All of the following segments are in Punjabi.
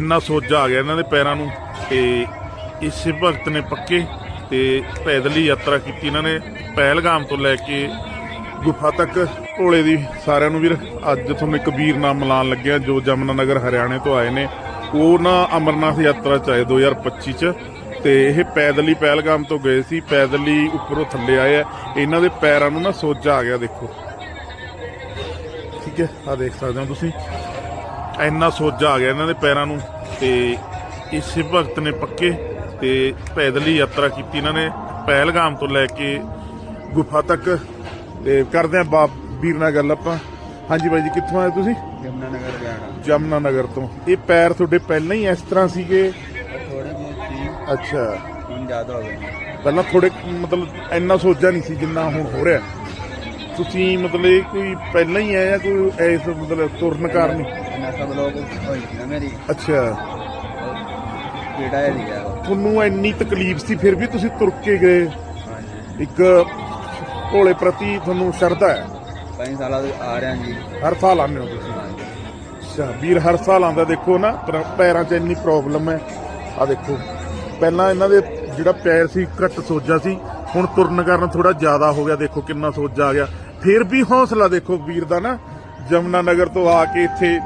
ਇੰਨਾ ਸੋਜਾ ਆ ਗਿਆ ਇਹਨਾਂ ਦੇ ਪੈਰਾਂ ਨੂੰ ਤੇ ਇਸੇ ਭਗਤ ਨੇ ਪੱਕੇ ਤੇ ਹੀ ਯਾਤਰਾ ਕੀਤੀ ਇਹਨਾਂ ਨੇ ਪਹਿਲਗਾਮ ਤੋਂ ਲੈ ਕੇ ਗੁਫਾ ਤੱਕ। ਢੋਲੇ ਦੀ ਸਾਰਿਆਂ ਨੂੰ ਵੀਰ ਅੱਜ ਤੁਹਾਨੂੰ ਇੱਕ ਵੀਰ ਨਾਮ ਮਿਲਾਨ ਲੱਗਿਆ ਜੋ ਜਮਨਾ ਨਗਰ ਹਰਿਆਣੇ ਤੋਂ ਆਏ ਨੇ। ਉਹ ਨਾ ਅਮਰਨਾਥ ਯਾਤਰਾ ਚ ਆਏ 2025 ਚ ਤੇ ਇਹ ਪੈਦਲ ਹੀ ਪਹਿਲਗਾਮ ਤੋਂ ਗਏ ਸੀ, ਪੈਦਲ ਹੀ ਉੱਪਰੋਂ ਥੱਲੇ ਆਏ ਆ। ਇਹਨਾਂ ਦੇ ਪੈਰਾਂ ਨੂੰ ਨਾ ਸੋਜਾ ਆ ਗਿਆ, ਦੇਖੋ। ਠੀਕ ਹੈ ਆ ਦੇਖ ਸਕਦੇ ਹੋ ਤੁਸੀਂ। ਇੰਨਾ ਸੋਜਾ ਆ ਗਿਆ ਇਹਨਾਂ ਦੇ ਪੈਰਾਂ ਨੂੰ ਤੇ ਇਸੇ ਭਗਤ ਨੇ ਪੱਕੇ ਤੇ ਪੈਦਲੀ ਯਾਤਰਾ ਕੀਤੀ ਇਹਨਾਂ ਨੇ ਪਹਿਲਗਾਮ ਤੋਂ ਲੈ ਕੇ ਗੁਫਾ ਤੱਕ। ਤੇ ਕਰਦੇ ਆ ਬਾਪ ਵੀਰ ਨਾਲ ਗੱਲ ਆਪਾਂ। ਹਾਂਜੀ ਬਾਈ ਜੀ ਕਿੱਥੋਂ ਆਏ ਤੁਸੀਂ? ਯਮਨਾ ਨਗਰ ਜਾਣਾ ਜਮਨਾ ਨਗਰ ਤੋਂ। ਇਹ ਪੈਰ ਤੁਹਾਡੇ ਪਹਿਲਾਂ ਹੀ ਇਸ ਤਰ੍ਹਾਂ ਸੀਗੇ? ਥੋੜੇ ਬਹੁਤ ਸੀ। ਅੱਛਾ। ਹੁਣ ਜ਼ਿਆਦਾ ਹੋ ਗਏ ਪਹਿਲਾਂ ਥੋੜੇ ਮਤਲਬ ਇੰਨਾ ਸੋਜਾ ਨਹੀਂ ਸੀ ਜਿੰਨਾ ਹੁਣ ਹੋ ਰਿਹਾ। ਤੁਸੀਂ ਮਤਲਬ ਇਹ ਕੋਈ ਪਹਿਲਾਂ ਹੀ ਆਇਆ ਕੋਈ ਐਸ ਮਤਲਬ ਤੁਰਨ ਕਾਰਨ? ਹੀ? ਇਹਨਾਂ ਸਭ ਲੋਕ ਹੋਈ ਸੀ ਨਾ ਮੇਰੀ। ਅੱਛਾ। ਕਿਹੜਾ ਹੈ ਲਿਆ ਤੁਹਾਨੂੰ ਇੰਨੀ ਤਕਲੀਫ ਸੀ ਫਿਰ ਵੀ ਤੁਸੀਂ ਤੁਰ ਕੇ ਗਏ? ਹਾਂਜੀ। ਇੱਕ ਭੋਲੇ ਪ੍ਰਤੀ ਤੁਹਾਨੂੰ ਸ਼ਰਧਾ ਹੈ? ਕਈ ਸਾਲਾਂ ਤੋਂ ਆ ਰਿਹਾ ਜੀ। ਹਰ ਸਾਲ ਆਉਂਦੇ ਹੋ ਤੁਸੀਂ? ਹਾਂਜੀ। ਅੱਛਾ ਵੀਰ ਹਰ ਸਾਲ ਆਉਂਦਾ ਦੇਖੋ ਨਾ ਪਰ- ਪੈਰਾਂ 'ਚ ਇੰਨੀ ਪ੍ਰੋਬਲਮ ਹੈ। ਆ ਦੇਖੋ ਪਹਿਲਾਂ ਇਹਨਾਂ ਦੇ ਜਿਹੜਾ ਪੈਰ ਸੀ ਘੱਟ ਸੋਜਾ ਸੀ ਹੁਣ ਤੁਰਨ ਕਾਰਨ ਥੋੜਾ ਜ਼ਿਆਦਾ ਹੋ ਗਿਆ ਦੇਖੋ ਕਿੰਨਾ ਸੋਜਾ ਆ ਗਿਆ। ਫਿਰ ਵੀ ਹੌਸਲਾ ਦੇਖੋ ਵੀਰ ਦਾ ਨਾ ਜਮਨਾ ਨਗਰ ਤੋਂ ਆ ਕੇ ਇੱਥੇ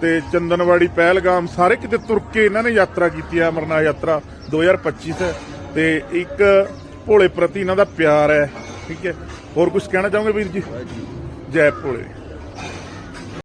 ਤੇ ਚੰਦਨਵਾੜੀ ਪਹਿਲਗਾਮ ਸਾਰੇ ਕਿਤੇ ਤੁਰ ਕੇ ਇਹਨਾਂ ਨੇ ਯਾਤਰਾ ਕੀਤੀ ਹੈ ਅਮਰਨਾਥ ਯਾਤਰਾ 2025 ਚ। ਤੇ ਇੱਕ ਭੋਲੇ ਪ੍ਰਤੀ ਇਹਨਾਂ ਦਾ ਪਿਆਰ ਹੈ ਠੀਕ ਹੈ। ਹੋਰ ਕੁਝ ਕਹਿਣਾ ਚਾਹੋਗੇ ਵੀਰ ਜੀ। ਜੈ ਭੋਲੇ।